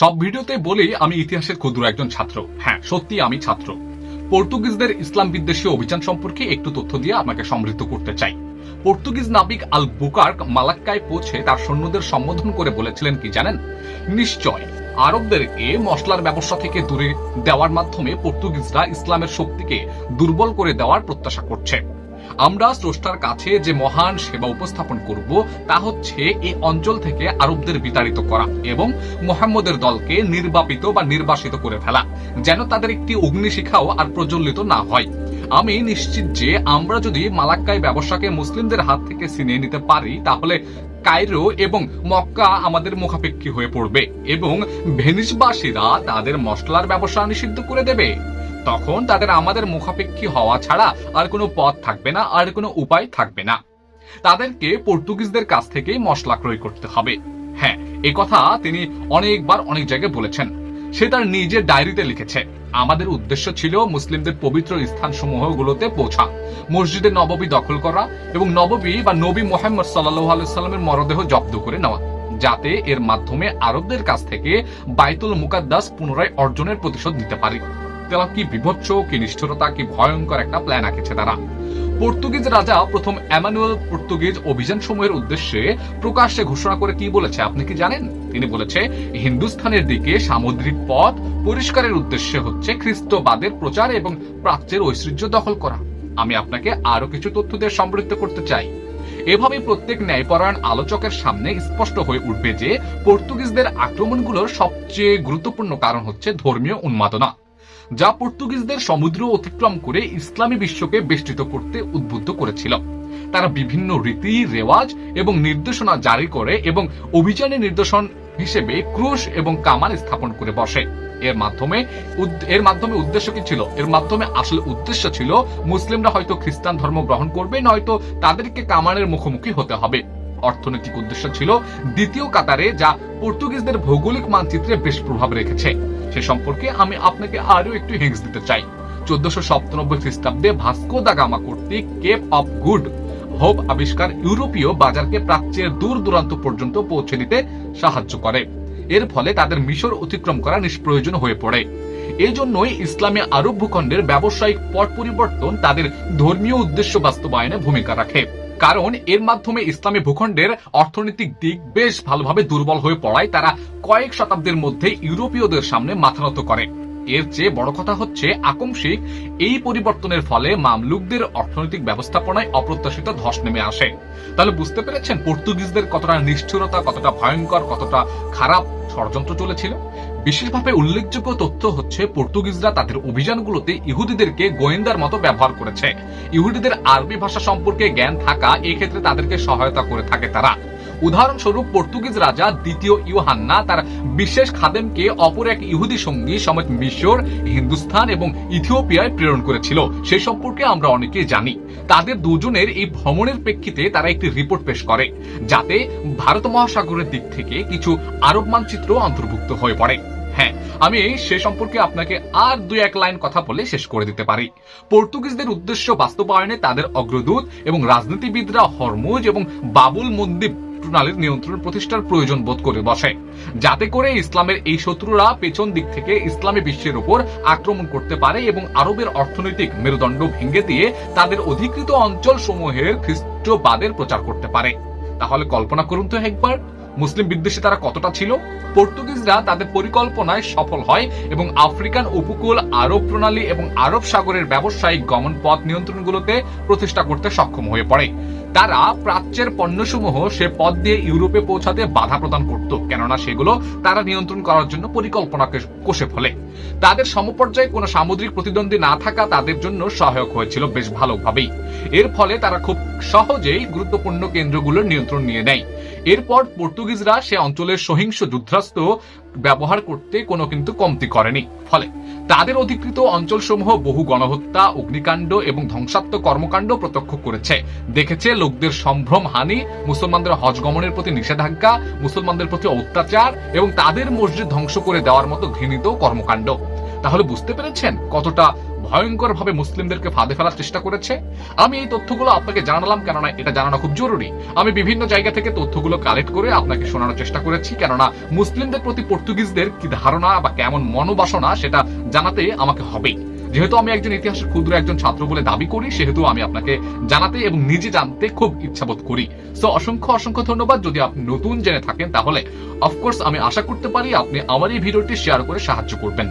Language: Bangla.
সব ভিডিওতে বলি, আমি ইতিহাসের ক্ষুদ্র একজন ছাত্র। হ্যাঁ সত্যি আমি ছাত্র। পর্তুগিজদের ইসলাম বিদ্বেষী অভিযান সম্পর্কে একটু তথ্য দিয়ে আপনাকে সমৃদ্ধ করতে চাই। পর্তুগিজ নাবিক আল বুকার্ক মালাক্কায় পৌঁছে তার সৈন্যদের সম্বোধন করে বলেছিলেন কি জানেন? নিশ্চয় আরবদেরকে মশলার ব্যবসা থেকে দূরে দেওয়ার মাধ্যমে পর্তুগিজরা ইসলামের শক্তিকে দুর্বল করে দেওয়ার প্রত্যাশা করছে। আমরা স্রষ্টার কাছে যে মহান সেবা উপস্থাপন করব, তা হচ্ছে এই অঞ্চল থেকে আরবদের বিতাড়িত করা এবং মোহাম্মদের দলকে নির্বাপিত বা নির্বাসিত করে ফেলা, যেন তাদের একটি অগ্নিশিখাও আর প্রজ্বলিত না হয়। আমি নিশ্চিত যে আমরা যদি মালাক্কায় ব্যবসাকে মুসলিমদের হাত থেকে ছিনিয়ে নিতে পারি, তাহলে কায়রো এবং মক্কা আমাদের মুখাপেক্ষী হয়ে পড়বে এবং ভেনিসবাসীরা তাদের মশলার ব্যবসা নিষিদ্ধ করে দেবে। তখন তাদের আমাদের মুখাপেক্ষী হওয়া ছাড়া আর কোনো পথ থাকবে না, আর কোনো উপায় থাকবে না। তাদেরকে পর্তুগিজদের কাছ থেকেই মশলা ক্রয় করতে হবে। হ্যাঁ এ কথা তিনি অনেকবার অনেক জায়গায় বলেছেন। সে তার নিজের ডায়েরিতে লিখেছে, আমাদের উদ্দেশ্য ছিল মুসলিমদের পবিত্র স্থানসমূহগুলোতে পৌঁছা, মসজিদে নববী দখল করা এবং নববী বা নবী মোহাম্মদ আলাইসাল্লামের মরদেহ জব্দ করে নেওয়া, যাতে এর মাধ্যমে আরবদের কাছ থেকে বাইতুল মুকাদ্দাস পুনরায় অর্জনের প্রতিশোধ নিতে পারি। তারা কি বিভৎস, কি নিষ্ঠুরতা, কি ভয়ঙ্কর একটা প্ল্যান আঁকেছে তারা? পর্তুগিজ রাজা প্রথম অ্যামানুয়েল পর্তুগিজ অভিযান সময়ের উদ্দেশ্যে প্রকাশ্যে ঘোষণা করে কি বলেছে আপনি কি জানেন? তিনি বলেছে, হিন্দুস্থানের দিকে সামুদ্রিক পথ পরিষ্কারের উদ্দেশ্যে হচ্ছে খ্রিস্টবাদের প্রচার এবং প্রাচ্যের ঐশ্বর্য দখল করা। আমি আপনাকে আরও কিছু তথ্য দিয়ে সমৃদ্ধ করতে চাই। এভাবে প্রত্যেক ন্যায়পরায়ণ আলোচকের সামনে স্পষ্ট হয়ে উঠবে যে পর্তুগিজদের আক্রমণগুলোর সবচেয়ে গুরুত্বপূর্ণ কারণ হচ্ছে ধর্মীয় উন্মাদনা। যা পর্তুগিজদের সমুদ্র অতিক্রম করে ইসলামী বিশ্বকে বেষ্টিত করতে উদ্বুদ্ধ করেছিল। তারা বিভিন্ন রীতি, রেওয়াজ এবং নির্দেশনা জারি করে এবং অভিযানের নির্দেশন হিসেবে ক্রুশ এবং কামান স্থাপন করে বসে। এর মাধ্যমে এর মাধ্যমে উদ্দেশ্য কি ছিল? এর মাধ্যমে আসলে উদ্দেশ্য ছিল, মুসলিমরা হয়তো খ্রিস্টান ধর্ম গ্রহণ করবে, নয়তো তাদেরকে কামানের মুখোমুখি হতে হবে। অর্থনৈতিক উদ্দেশ্য ছিল দ্বিতীয় কাতারে, যা পর্তুগিজদের ভৌগোলিক মানচিত্রে বেশ প্রভাব রেখেছে। সে সম্পর্কে আমি আপনাকে আরও একটু হিংস দিতে চাই। চোদ্দশো সপ্তানব্বই খ্রিস্টাব্দে ভাস্কো দা গামা কর্তৃক কেপ অফ গুড হোপ আবিষ্কার ইউরোপীয় বাজারকে প্রাচ্যের দূর দূরান্ত পর্যন্ত পৌঁছে দিতে সাহায্য করে। এর ফলে তাদের মিশর অতিক্রম করা নিষ্প্রয়োজন হয়ে পড়ে। এই জন্যই ইসলামী আরব ভূখণ্ডের ব্যবসায়িক পট পরিবর্তন তাদের ধর্মীয় উদ্দেশ্য বাস্তবায়নে ভূমিকা রাখে। কারণ এর মাধ্যমে ইসলামী ভূখণ্ডের অর্থনৈতিক দিক বেশ ভালোভাবে দুর্বল হয়ে পড়ায় তারা কয়েক শতাব্দীর মধ্যে ইউরোপীয়দের সামনে মাথা নত করে। এর চেয়ে বড় কথা হচ্ছে আকস্মিক এই পরিবর্তনের ফলে মামলুকদের অর্থনৈতিক ব্যবস্থাপনায় অপ্রত্যাশিত ধস নেমে আসে। তাহলে বুঝতে পেরেছেন পর্তুগিজদের কতটা নিষ্ঠুরতা, কতটা ভয়ঙ্কর, কতটা খারাপ ষড়যন্ত্র চলেছিল? বিশেষভাবে উল্লেখযোগ্য তথ্য হচ্ছে, পর্তুগিজরা তাদের অভিযানগুলোতে ইহুদিদেরকে গোয়েন্দার মতো ব্যবহার করেছে। ইহুদিদের আরবি ভাষা সম্পর্কে জ্ঞান থাকা, এক্ষেত্রে তাদেরকে সহায়তা করে থাকে তারা। উদাহরণস্বরূপ পর্তুগিজ রাজা দ্বিতীয় ইউহান্না তার বিশেষ খাদেমকে অপর এক ইহুদি সঙ্গী সমেত মিশর হিন্দুস্তান এবং ইথিওপিয়ায় প্রেরণ করেছিল। সেই সম্পর্কে আমরা অনেকেই জানি। তাদের দুজনের এই ভ্রমণের প্রেক্ষিতে তারা একটি রিপোর্ট পেশ করে, যাতে ভারত মহাসাগরের দিক থেকে কিছু আরব মানচিত্র অন্তর্ভুক্ত হয়ে পড়ে। হ্যাঁ আমি সে সম্পর্কে আপনাকে আর দুই এক লাইন কথা বলে শেষ করে দিতে পারি। পর্তুগিজদের উদ্দেশ্য বাস্তবায়নে তাদের অগ্রদূত এবং রাজনীতিবিদরা হরমুজ এবং বাবুল মন্দির প্রণালীর নিয়ন্ত্রণ প্রতিষ্ঠার প্রয়োজন বোধ করে বসে। যাতে করে ইসলামের এই শত্রুরা পেছন দিক থেকে ইসলামী বিশ্বের উপর আক্রমণ করতে পারে এবং আরবের অর্থনৈতিক মেরুদণ্ড ভেঙে দিয়ে তাদের অধিকৃত অঞ্চল সমূহের খ্রিস্টবাদের প্রচার করতে পারে। তাহলে কল্পনা করুন তো একবার। মুসলিম বিদ্বেষী তারা কতটা ছিল? পর্তুগিজরা তাদের পরিকল্পনায় সফল হয় এবং আফ্রিকান উপকূল, আরব প্রণালী এবং আরব সাগরের ব্যবসায়িক গমন পথ নিয়ন্ত্রণগুলোতে প্রতিষ্ঠা করতে সক্ষম হয়ে পড়ে। তারা প্রাচ্যের পণ্যসমূহ সে পথ দিয়ে ইউরোপে পৌঁছাতে বাধা প্রদান করত, কেননা সেগুলো তারা নিয়ন্ত্রণ করার জন্য পরিকল্পনাকে কষে ফেলে। তাদের সমপর্যায়ে কোনো সামুদ্রিক প্রতিদ্বন্দ্বী না থাকা তাদের জন্য সহায়ক হয়েছিল বেশ ভালোভাবেই। এর ফলে তারা খুব সহজেই গুরুত্বপূর্ণ কেন্দ্রগুলোর নিয়ন্ত্রণ নিয়ে নেয়। এরপর পর্তুগিজরা সে অঞ্চলের সহিংস যুদ্ধাস্ত্র ব্যবহার করতে কোনো কিন্তু কমতি করেনি। ফলে তাদের অধিকৃত অঞ্চলসমূহ বহু গণহত্যা, অগ্নিকাণ্ড এবং ধ্বংসাত্মক কর্মকাণ্ড প্রত্যক্ষ করেছে। দেখেছে লোকদের সম্ভ্রম, হানি, মুসলমানদের হজ গমনের প্রতি নিষেধাজ্ঞা, মুসলমানদের প্রতি অত্যাচার এবং তাদের মসজিদ ধ্বংস করে দেওয়ার মতো ঘৃণিত কর্মকাণ্ড। তাহলে বুঝতে পেরেছেন কতটা ভয়ঙ্করভাবে মুসলিমদেরকে ফাঁদে ফেলার চেষ্টা করেছে। আমি এই তথ্যগুলো আপনাকে জানালাম কেননা এটা জানানো খুব জরুরি। আমি বিভিন্ন জায়গা থেকে তথ্যগুলো কালেক্ট করে আপনাকে শোনানোর চেষ্টা করেছি, কেননা মুসলিমদের প্রতি পর্তুগিজদের কি ধারণা বা কেমন মনোবাসনা সেটা জানাতে আমাকে হবেই। যেহেতু আমি একজন ইতিহাসের ক্ষুদ্র একজন ছাত্র বলে দাবি করি, সেহেতু আমি আপনাকে জানাতে এবং নিজে জানতে খুব ইচ্ছাবোধ করি। সো অসংখ্য অসংখ্য ধন্যবাদ। যদি আপনি নতুন জেনে থাকেন, তাহলে অফকোর্স আমি আশা করতে পারি আপনি আমার এই ভিডিওটি শেয়ার করে সাহায্য করবেন।